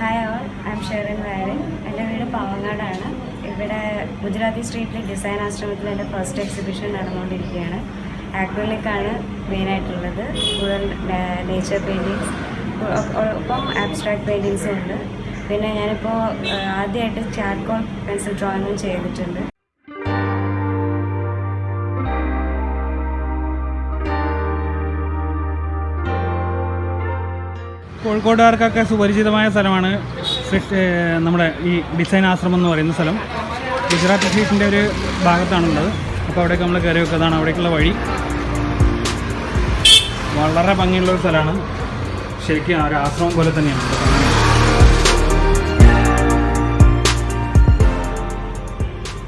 Hi all I am Sherin Varan എന്റെ വീട് പാവങ്ങാടാണ്. ഇവിടെ ഗുജറാത്തി സ്ട്രീറ്റിലെ ഡിസൈൻ ആശ്രമത്തിൽ എന്റെ ഫസ്റ്റ് എക്സിബിഷൻ നടന്നുകൊണ്ടിരിക്കുകയാണ്. ആക്രിലിക്കാണ് മെയിനായിട്ടുള്ളത് കൂടുതൽ നേച്ചർ പെയിന്റിങ്സ് ഒപ്പം ആബ്സ്ട്രാക്ട് പെയിന്റിങ്സും ഉണ്ട്. പിന്നെ ഞാനിപ്പോൾ ആദ്യമായിട്ട് ചാർക്കോൾ പെൻസിൽ ഡ്രോയിങ്ങും ചെയ്തിട്ടുണ്ട്. കോഴിക്കോട്ടുകാർക്കൊക്കെ സുപരിചിതമായ സ്ഥലമാണ് നമ്മുടെ ഈ ഡിസൈൻ ആശ്രമം എന്ന് പറയുന്ന സ്ഥലം. ഗുജറാത്ത് സ്ട്രീറ്റിന്റെ ഒരു ഭാഗത്താണുള്ളത്. അപ്പോൾ അവിടേക്ക് നമ്മൾ കയറി വെക്കുന്നതാണ് അവിടേക്കുള്ള വഴി. വളരെ ഭംഗിയുള്ള ഒരു സ്ഥലമാണ്. ശരിക്കും ഒരു ആശ്രമം പോലെ തന്നെയാണ്.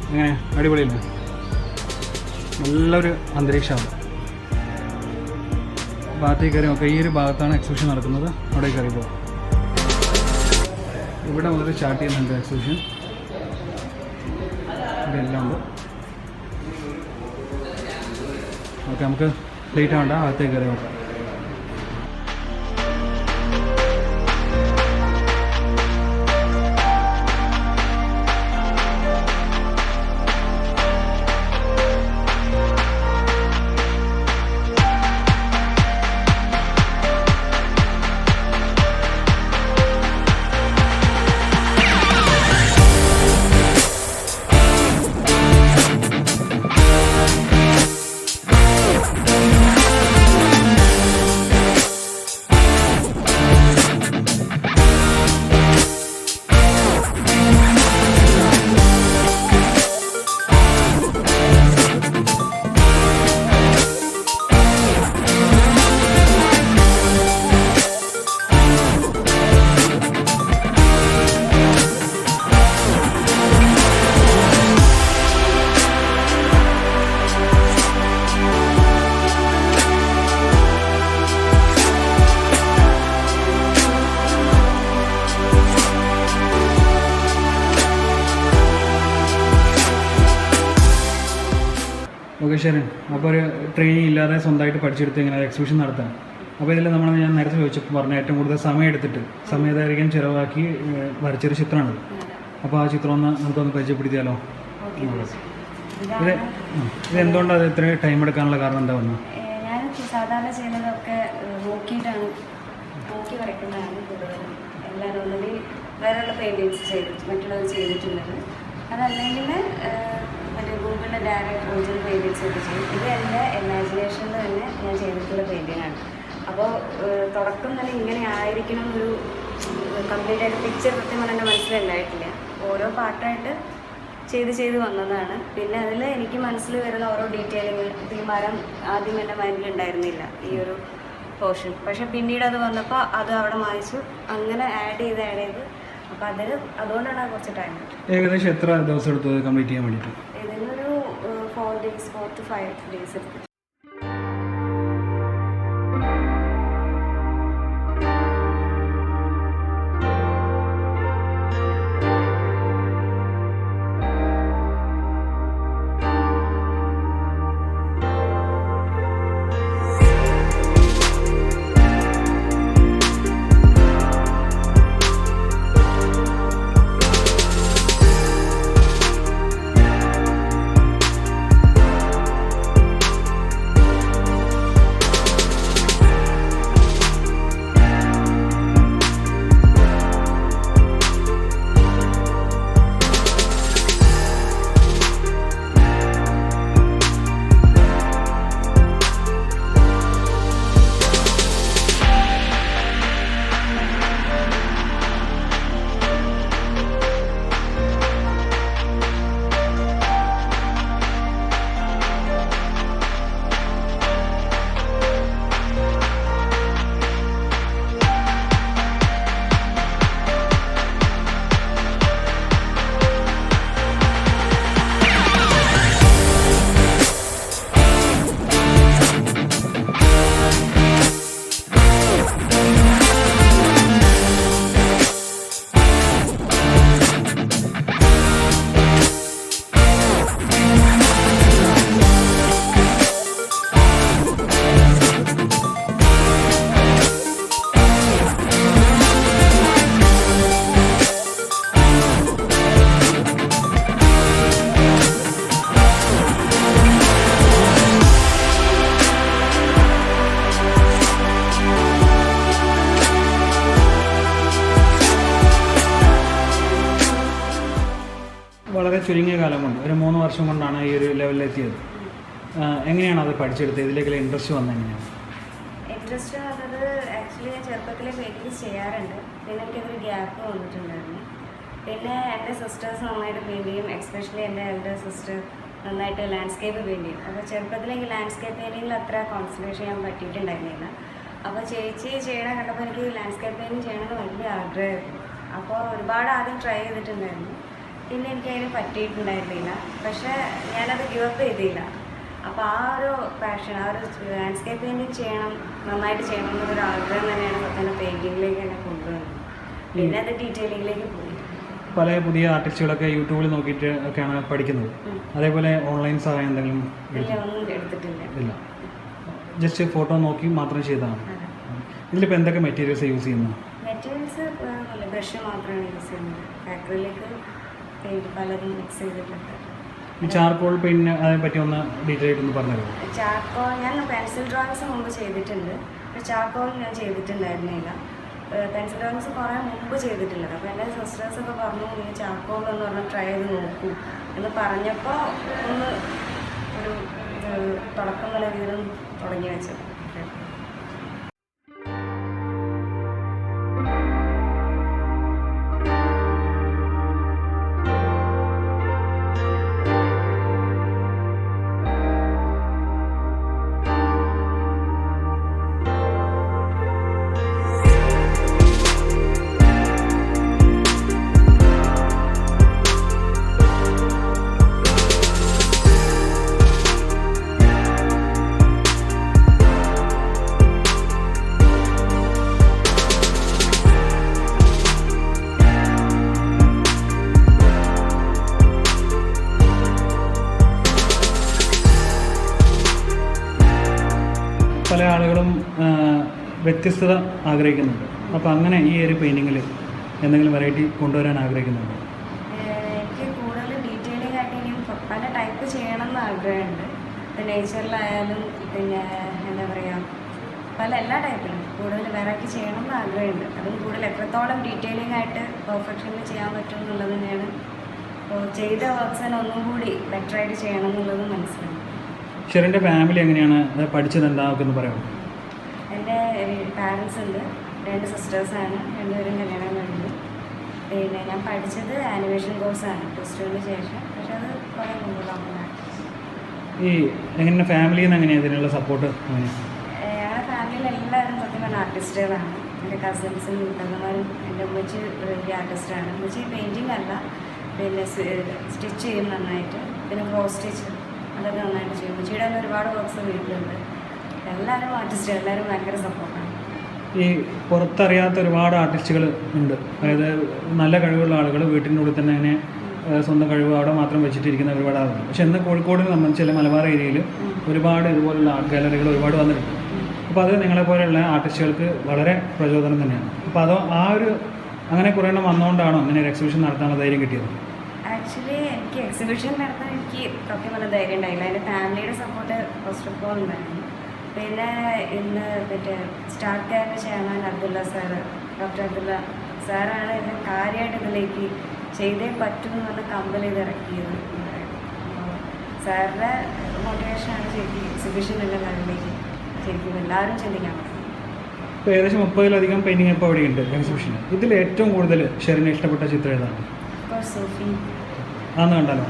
അങ്ങനെ അടിപൊളിയല്ലേ? നല്ലൊരു അന്തരീക്ഷമാണ്. ഭാഗത്തേക്ക് കയറി നോക്കാം ഈ ഒരു ഭാഗത്താണ് എക്സിബിഷൻ നടക്കുന്നത്. അവിടെ കയറി പോകാം ഇവിടെ മുതൽ സ്റ്റാർട്ട് ചെയ്യുന്നുണ്ട് എക്സിബിഷൻ ഇതെല്ലാം ഉണ്ട്. ഓക്കെ നമുക്ക് ലേറ്റ് ആവണ്ട അകത്തേക്ക് കയറി നോക്കാം. ഓക്കെ ശരി അപ്പോൾ ഒരു ട്രെയിനിങ് ഇല്ലാതെ സ്വന്തമായിട്ട് പഠിച്ചെടുത്ത് ഇങ്ങനെ എക്സിബിഷൻ നടത്താം അപ്പോൾ ഇതിൽ നമ്മൾ ഞാൻ നേരത്തെ ചോദിച്ചപ്പോൾ പറഞ്ഞ ഏറ്റവും കൂടുതൽ സമയം എടുത്തിട്ട് സമയദൈർഘ്യം ചിലവാക്കി വരച്ചൊരു ചിത്രമാണ്. അപ്പോൾ ആ ചിത്രം ഒന്ന് നമുക്കൊന്ന് പരിചയപ്പെടുത്തിയാലോ? ഇത്. ഇതാണ് ഇത് എന്തുകൊണ്ടാണ് അത് ഇത്രയും ടൈം എടുക്കാനുള്ള കാരണം എന്താ വന്നു? ഞാൻ സാധാരണ ചെയ്യുന്നതൊക്കെ നോക്കിയിട്ടാണ് നോക്കി വരയ്ക്കുന്നതാണ് എല്ലാവരും ഒന്നുകിൽ വേറെയുള്ള പെയിന്റിങ്സ് ചെയ്തിട്ട് മറ്റുള്ളവർ ചെയ്തിട്ടുള്ളത്. അതല്ലെങ്കിൽ ഗൂഗിളിലെ ഡയറക്റ്റ് ഒറിജിനൽ പെയിന്റിങ്സ് ഒക്കെ ചെയ്യും ഇത് എന്റെ ഇമാജിനേഷനിൽ തന്നെ ഞാൻ ചെയ്തിട്ടുള്ള പെയിന്റിംഗ് ആണ്. അപ്പോൾ തുടക്കം തന്നെ ഇങ്ങനെ ആയിരിക്കണം ഒരു കംപ്ലീറ്റ് ആയിട്ട് പിക്ചർ കൃത്യം പറഞ്ഞാൽ മനസ്സിലുണ്ടായിട്ടില്ല ഓരോ പാർട്ടായിട്ട് ചെയ്ത് ചെയ്ത് വന്നതാണ്. പിന്നെ അതിൽ എനിക്ക് മനസ്സിൽ വരുന്ന ഓരോ ഡീറ്റെയിലിങ് തീരുമാനം ആദ്യം എന്റെ മൈൻഡിൽ ഉണ്ടായിരുന്നില്ല ഈ ഒരു പോർഷൻ പക്ഷെ പിന്നീട് അത് വന്നപ്പോൾ അത് അവിടെ മായിച്ചു. അങ്ങനെ ആഡ് ചെയ്ത് ആഡ് ചെയ്ത്. അപ്പോൾ അതിൽ അതുകൊണ്ടാണ് അത് കുറച്ച് ടൈം ഏകദേശം എത്ര ദിവസം എടുത്തത് കംപ്ലീറ്റ് ചെയ്യാൻ വേണ്ടിയിട്ട്? ഇതിനൊരു four days four to five days എടുത്തു ചുരുങ്ങിയ കാലം കൊണ്ട് ഒരു മൂന്ന് വർഷം കൊണ്ടാണ് ഈ ഒരു ലെവലിലെത്തിയത് എങ്ങനെയാണ് അത് പഠിച്ചെടുത്തത്? ഇതിലേക്കുള്ള ഇൻട്രസ്റ്റ് വന്നത് എങ്ങനെയാണ്? ഇൻട്രസ്റ്റ് വന്നത് ആക്ച്വലി ഞാൻ ചെറുപ്പത്തിലെ പെയിന്റിങ്സ് ചെയ്യാറുണ്ട്. പിന്നെ എനിക്കതൊരു ഗ്യാപ്പ് വന്നിട്ടുണ്ടായിരുന്നു. പിന്നെ എന്റെ സിസ്റ്റേഴ്സ് നന്നായിട്ട് പെയിന്റ് ചെയ്യും എക്സ്പെഷ്യലി എന്റെ എൽഡർ സിസ്റ്റർ നന്നായിട്ട് ലാൻഡ്സ്കേപ്പ് പെയിന്റ് ചെയ്യും അപ്പോൾ ചെറുപ്പത്തിലേക്ക് ലാൻഡ്സ്കേപ്പ് പെയിന്റിങ്ങിൽ അത്ര കോൺസെൻട്രേഷൻ ചെയ്യാൻ പറ്റിയിട്ടുണ്ടായിരുന്നില്ല. അപ്പോൾ ചേച്ചി ചെയ്യണ കണ്ടപ്പോൾ എനിക്ക് ലാൻഡ്സ്കേപ്പ് പെയിന്റിങ് ചെയ്യണമെന്ന് വലിയ ആഗ്രഹമായിരുന്നു. അപ്പോൾ ഒരുപാട് ആദ്യം ട്രൈ ചെയ്തിട്ടുണ്ടായിരുന്നു. പിന്നെ എനിക്ക് അതിന് പറ്റിയിട്ടുണ്ടായിരുന്നില്ല. പക്ഷേ ഞാനത് ഗിവപ്പ് ചെയ്തില്ല. അപ്പോൾ ആ ഒരു പാഷൻ ആ ഒരു ലാൻഡ്സ്കേപ്പ് പെയിന്റിങ് ചെയ്യണം നന്നായിട്ട് ചെയ്യണം എന്നൊരു ആഗ്രഹം തന്നെയാണ് സത്യം പെയിന്റിങ്ങിലേക്ക് എന്നെ കൊണ്ടുവന്നത്. പിന്നെ അത് ഡീറ്റെയിലിങ്ങിലേക്ക് പോയി. പല പുതിയ ആർട്ടിസ്റ്റുകളൊക്കെ യൂട്യൂബിൽ നോക്കിയിട്ട് ഒക്കെയാണ് പഠിക്കുന്നത്. അതേപോലെ ഓൺലൈൻ സഹായം എന്തെങ്കിലും ഇല്ല ജസ്റ്റ് ഫോട്ടോ നോക്കി മാത്രം ചെയ്തതാണ്. അതെ. ഇതിലിപ്പോൾ എന്തൊക്കെ മെറ്റീരിയൽസ് യൂസ് ചെയ്യുന്നത് മെറ്റീരിയൽസ് ബ്രഷ് മാത്രമാണ് യൂസ് ചെയ്യുന്നത്. ഫാക്ടറിയിലേക്ക് പെയിന്റ് പലതും മിക്സ് ചെയ്തിട്ടുണ്ട്. ഈ ചാർക്കോൾ പറ്റി ഒന്ന് ഡീറ്റെയിൽ ആയിട്ട് ഒന്ന് പറഞ്ഞു ചാർക്കോൾ ഞാൻ പെൻസിൽ ഡ്രോയിങ്സ് മുമ്പ് ചെയ്തിട്ടുണ്ട്. ചാർക്കോൾ ഞാൻ ചെയ്തിട്ടുണ്ടായിരുന്നില്ല. പെൻസിൽ ഡ്രോയിങ്സ് കുറേ മുമ്പ് ചെയ്തിട്ടുള്ളത്. അപ്പോൾ എന്റെ സിസ്റ്റേഴ്സൊക്കെ പറഞ്ഞു നീ ചാർക്കോൾ എന്ന് പറഞ്ഞാൽ ട്രൈ ചെയ്ത് നോക്കൂ. എന്ന് പറഞ്ഞപ്പോൾ ഒന്ന് ഒരു തുടക്കം നല്ല രീതിയിൽ തുടങ്ങി വെച്ചത് പല ആളുകളും വ്യത്യസ്തത ആഗ്രഹിക്കുന്നുണ്ട്. അപ്പോൾ അങ്ങനെ ഈ ഒരു പെയിന്റിങ്ങിൽ എന്തെങ്കിലും വെറൈറ്റി കൊണ്ടുവരാൻ ആഗ്രഹിക്കുന്നുണ്ട്? എനിക്ക് കൂടുതൽ ഡീറ്റെയിലിംഗ് ആയിട്ട് ഇനിയും പല ടൈപ്പ് ചെയ്യണം എന്ന് ആഗ്രഹമുണ്ട് നേച്ചറിലായാലും പിന്നെ എന്താ പറയുക പല എല്ലാ ടൈപ്പിലും കൂടുതൽ വെറൈറ്റി ചെയ്യണം എന്ന് ആഗ്രഹമുണ്ട്. അതും കൂടുതൽ എത്രത്തോളം ഡീറ്റെയിലിംഗ് ആയിട്ട് പെർഫെക്ഷനിൽ ചെയ്യാൻ പറ്റും എന്നുള്ളത് തന്നെയാണ്. അപ്പോൾ ചെയ്ത വർക്ക്സ് തന്നെ ഒന്നും കൂടി ബെറ്ററായിട്ട് ചെയ്യണം എന്നുള്ളത് മനസ്സിലായി. ഷെറിന്റെ ഫാമിലി എങ്ങനെയാണ്? പഠിച്ചത് എന്താ? പറയാമോ? പാരൻസ് ഉണ്ട് രണ്ട് സിസ്റ്റേഴ്സാണ്. രണ്ടുപേരും കല്യാണം കഴിഞ്ഞു. പിന്നെ ഞാൻ പഠിച്ചത് ആനിമേഷൻ കോഴ്സാണ് പ്ലസ് ടുവിന് ശേഷം. പക്ഷെ അത് കുറേ മുമ്പുള്ള ഈ എങ്ങനെ ഫാമിലിയിൽ നിന്ന് എങ്ങനെയാണ് ഇതിനുള്ള സപ്പോർട്ട് ഞങ്ങളുടെ ഫാമിലിയിൽ എല്ലാവരും സത്യം പറഞ്ഞ ആർട്ടിസ്റ്റുകളാണ്. എന്റെ കസിൻസും മുത്തമ്മമാരും എന്റെ ഉമ്മച്ചി വലിയ ആർട്ടിസ്റ്റാണ്. ഉമ്മച്ചി പെയിന്റിങ് അല്ല പിന്നെ സ്റ്റിച്ച് ചെയ്യും നന്നായിട്ട്. പിന്നെ ക്രോസ് സ്റ്റിച്ച് അതൊക്കെ നന്നായിട്ട് ചെയ്യും. ഉമ്മച്ചിയുടെ തന്നെ ഒരുപാട് വർക്ക്സ് വീട്ടിലുണ്ട്. എല്ലാവരും ആർട്ടിസ്റ്റ് എല്ലാവരും ഭയങ്കര സപ്പോർട്ടാണ് ഈ പുറത്തറിയാത്ത ഒരുപാട് ആർട്ടിസ്റ്റുകൾ ഉണ്ട്. അതായത് നല്ല കഴിവുള്ള ആളുകൾ വീട്ടിന്റെ ഉള്ളിൽ തന്നെ അങ്ങനെ സ്വന്തം കഴിവ് അവിടെ മാത്രം വെച്ചിട്ടിരിക്കുന്ന ഒരുപാട് ആളുകൾ. പക്ഷെ എന്നാൽ കോഴിക്കോടിനെ സംബന്ധിച്ച് അല്ലെങ്കിൽ മലബാർ ഏരിയയിൽ ഒരുപാട് ഇതുപോലുള്ള ആർട്ട് ഗാലറികൾ ഒരുപാട് വന്നിട്ടുണ്ട്. അപ്പോൾ അത് നിങ്ങളെ പോലെയുള്ള ആർട്ടിസ്റ്റുകൾക്ക് വളരെ പ്രചോദനം തന്നെയാണ്. അപ്പോൾ അതോ ആ ഒരു അങ്ങനെ കുറേ എണ്ണം വന്നുകൊണ്ടാണോ അങ്ങനെ ഒരു എക്സിബിഷൻ നടത്താനുള്ള ധൈര്യം കിട്ടിയത്? ആക്ച്വലി എനിക്ക് എക്സിബിഷൻ നടത്താൻ എനിക്ക് സത്യം പറഞ്ഞ ധൈര്യം ഉണ്ടായില്ല. എന്റെ ഫാമിലിയുടെ സപ്പോർട്ട് ഫസ്റ്റ് ഓഫ് ഓൾ ഉണ്ടായിരുന്നു. പിന്നെ ഇന്ന് മറ്റേ start കെയറിന്റെ chairman Abdulla sir doctor Abdulla സാറാണ് എന്നെ കാര്യമായിട്ട് ഇതിലേക്ക് ചെയ്തേ പറ്റും എന്ന് പറഞ്ഞ് കമ്പൽ ചെയ്ത് ഇറക്കിയത്. സാറിന്റെ മോട്ടിവേഷനാണ് ശരിക്കും എക്സിബിഷൻ എല്ലാം കാര്യത്തിലേക്ക് ശരിക്കും എല്ലാവരും ചിന്തിക്കാൻ പറ്റും. ഇപ്പോൾ ഏകദേശം മുപ്പതിലധികം പെയിന്റിങ് ഇപ്പോൾ അവിടെ ഉണ്ട് എക്സിബിഷൻ ഇതിൽ ഏറ്റവും കൂടുതൽ ഷെറിന് ഇഷ്ടപ്പെട്ട ചിത്രം ഏതാണ്? ആന്ന് കണ്ടാലോ?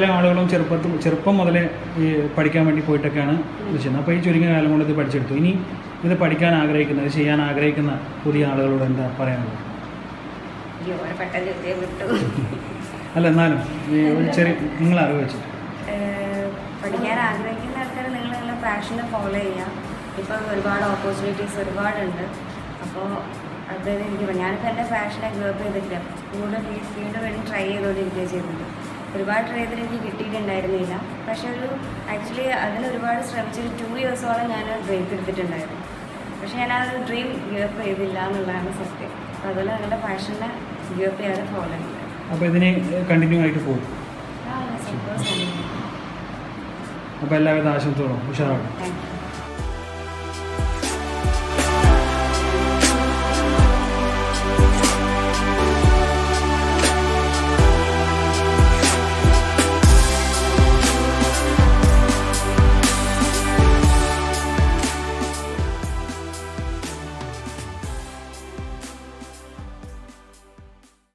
പല ആളുകളും ചെറുപ്പത്തിൽ ചെറുപ്പം മുതലേ ഈ പഠിക്കാൻ വേണ്ടി പോയിട്ടൊക്കെയാണ് ഇത് ചെയ്യുന്നത്. അപ്പോൾ ഈ ചുരുങ്ങിയ കാലം കൊണ്ട് ഇത് പഠിച്ചെടുത്തു. ഇനി ഇത് പഠിക്കാൻ ആഗ്രഹിക്കുന്ന ഇത് ചെയ്യാൻ ആഗ്രഹിക്കുന്ന പുതിയ ആളുകളോട് എന്താ പറയാനുള്ളത്? അല്ല എന്നാലും ഒരു ചെറിയ നിങ്ങൾ അറിവ് വെച്ചിട്ട്. പഠിക്കാൻ ആഗ്രഹിക്കുന്ന ആൾക്കാർ നിങ്ങൾ നിങ്ങളുടെ പാഷനെ ഫോളോ ചെയ്യാം. ഇപ്പം ഒരുപാട് ഓപ്പർച്യൂണിറ്റീസ് ഒരുപാടുണ്ട്. അപ്പോൾ അത് എനിക്ക്. ഞാനിപ്പോൾ എന്റെ പാഷനെ ഗേപ്പ് ചെയ്തിട്ടില്ല. കൂടുതൽ ഈ ഫീൽഡ് വേണ്ടി ട്രൈ ചെയ്തുകൊണ്ടിരിക്കുകയാണ് ചെയ്തിട്ടുണ്ട് ഒരുപാട് ട്രൈ ചെയ്തിട്ട് എനിക്ക് കിട്ടിയിട്ടുണ്ടായിരുന്നില്ല. പക്ഷെ ഒരു ആക്ച്വലി അതിന് ഒരുപാട് ശ്രമിച്ചിട്ട് ടു ഇയേഴ്സോളം ഞാൻ ബ്രേക്ക് എടുത്തിട്ടുണ്ടായിരുന്നു. പക്ഷെ ഞാൻ ആ ഒരു ഡ്രീം ഗിയപ്പ് ചെയ്തില്ല എന്നുള്ളതാണ് സത്യം. അപ്പോൾ അതുപോലെ നിങ്ങളുടെ പാഷനെ ഗിയപ്പ് ചെയ്യാതെ ഫോളോ അപ്പോൾ ഇതിനെ കണ്ടിന്യൂ ആയിട്ട് പോകും. അപ്പോൾ എല്ലാവിധ ആശംസകളും ഉഷാറാണ്